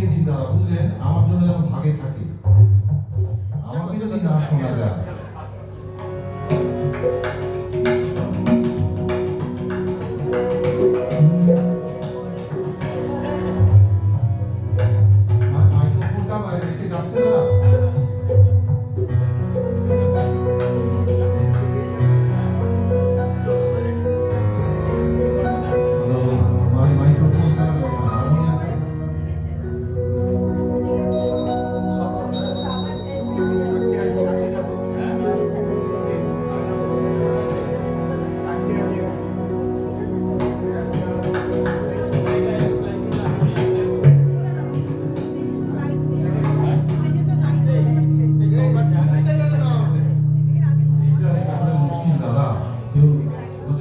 মিটিয়ে দিন দাদা বুঝলেন? আমার জন্য যেন ভাগে থাকে। আমাকে যদি না শোনা যায়।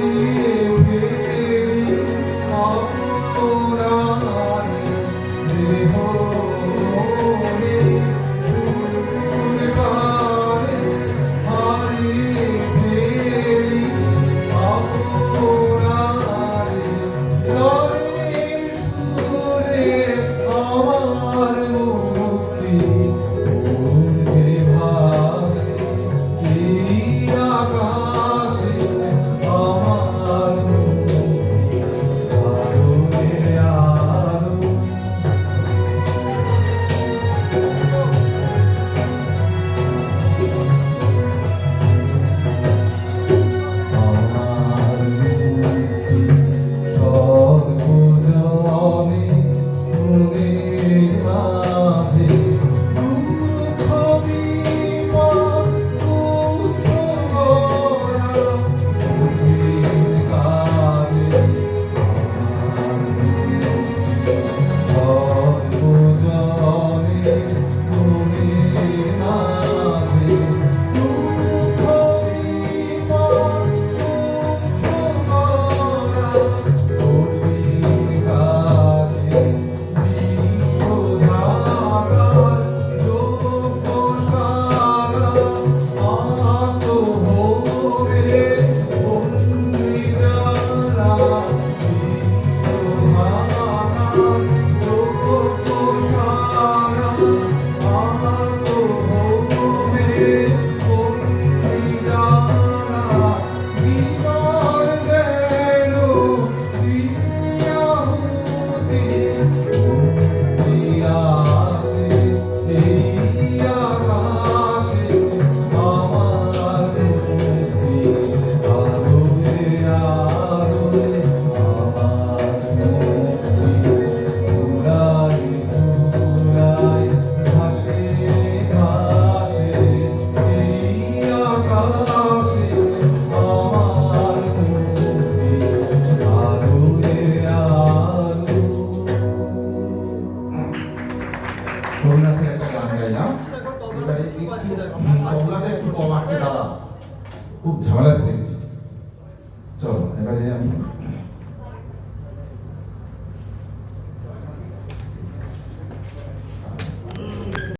Brasil. আসছে দাদা খুব ঝামেলা পেয়েছি চলো এবারে আমি